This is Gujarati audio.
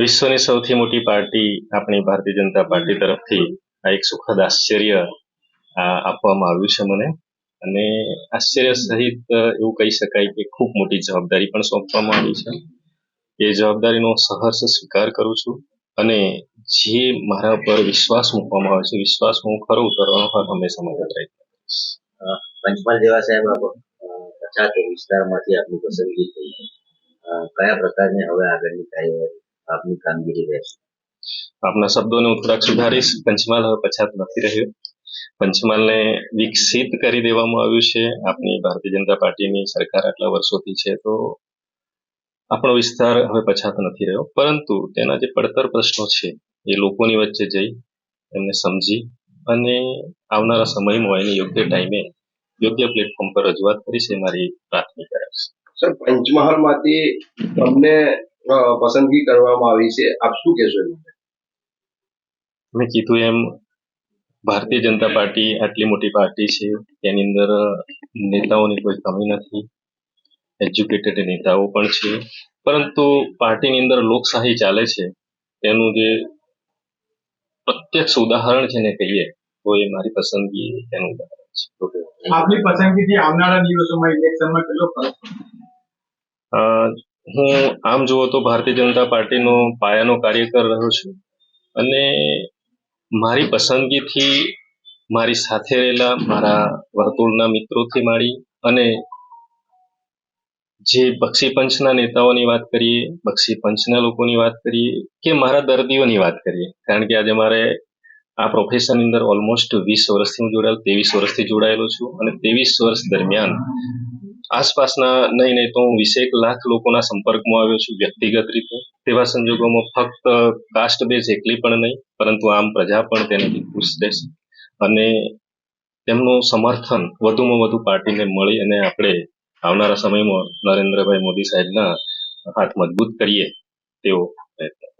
વિશ્વની સૌથી મોટી પાર્ટી આપણી ભારતીય જનતા પાર્ટી તરફથી આ એક સુખદ આશ્ચર્ય આપવામાં આવ્યું છે મને. અને આશ્ચર્ય સહિત એવું કહી શકાય કે ખૂબ મોટી જવાબદારી પણ સોંપવામાં આવી છે. એ જવાબદારીનો સહર્ષ સ્વીકાર કરું છું અને જે મારા પર વિશ્વાસ મૂકવામાં આવે છે વિશ્વાસ હું ખરો ઉતરવાનો હર હંમેશા મદદ રહી પંચમહાલ જેવા સાહેબ પછાત વિસ્તારમાંથી આપની પસંદગી થઈ છે. કયા પ્રકારની હવે આગળની કાર્યવાહી આપની કામગીરી રહેશે. આપના શબ્દોને હું થોડાક સુધારીશ. પંચમહાલ હવે પછાત નથી રહ્યો. પંચમહાલને વિકસિત કરી દેવામાં આવ્યું છે. આપણી ભારતીય જનતા પાર્ટીની સરકાર આટલા વર્ષોથી છે તો આપણો વિસ્તાર હવે પછાત નથી રહ્યો. પરંતુ તેના જે પડતર પ્રશ્નો છે એ લોકોની વચ્ચે જઈ એમને સમજી અને આવનારા સમયમાં એની યોગ્ય ટાઈમે યોગ્ય પ્લેટફોર્મ પર રજૂઆત કરીશ એ મારી પ્રાથમિકતા રહેશે સર પંચમહાલમાંથી તમને પસંદગી કરવામાં આવી છે. આપ શું કહેશો મેં કીધું એમ ભારતીય જનતા પાર્ટી આટલી મોટી પાર્ટી છે. તેની અંદર નેતાઓની કોઈ કમી નથી. એજ્યુકેટેડ નેતાઓ પણ છે. પરંતુ પાર્ટીની અંદર લોકશાહી ચાલે છે. તેનું જે પ્રત્યક્ષ ઉદાહરણ છે ને કહીએ તો એ મારી પસંદગી તેનું ઉદાહરણ છે. આપની પસંદગીથી આવનારા દિવસોમાં ઇલેક્શનમાં કેટલો ફરક અ, હું આમ જુઓ તો ભારતીય જનતા પાર્ટીનો પાયાનો કાર્યકર રહ્યો છું અને મારી પસંદગીથી મારી સાથે રહેલા મારા વર્તુળના મિત્રોથી માળી અને જે બક્ષી પંચના નેતાઓની વાત કરીએ, બક્ષી પંચના લોકોની વાત કરીએ કે મારા દર્દીઓની વાત કરીએ. કારણ કે આજે મારે આ પ્રોફેશનની અંદર ઓલમોસ્ટ વીસ વર્ષથી હું જોડાયેલો, ત્રેવીસ વર્ષથી જોડાયેલો છું અને ત્રેવીસ વર્ષ દરમિયાન આસપાસના નહીં નહીં, તો હું વીસેક લાખ લોકોના સંપર્કમાં આવ્યો છું વ્યક્તિગત રીતે. તેવા સંજોગોમાં ફક્ત કાસ્ટ બેઝ એકલી પણ નહીં, પરંતુ આમ પ્રજા પણ તેનાથી ખુશ રહેશે. અને તેમનું સમર્થન વધુમાં વધુ પાર્ટીને મળી અને આપણે આવનારા સમયમાં નરેન્દ્રભાઈ મોદી સાહેબના હાથ મજબૂત કરીએ તેવો પ્રયત્ન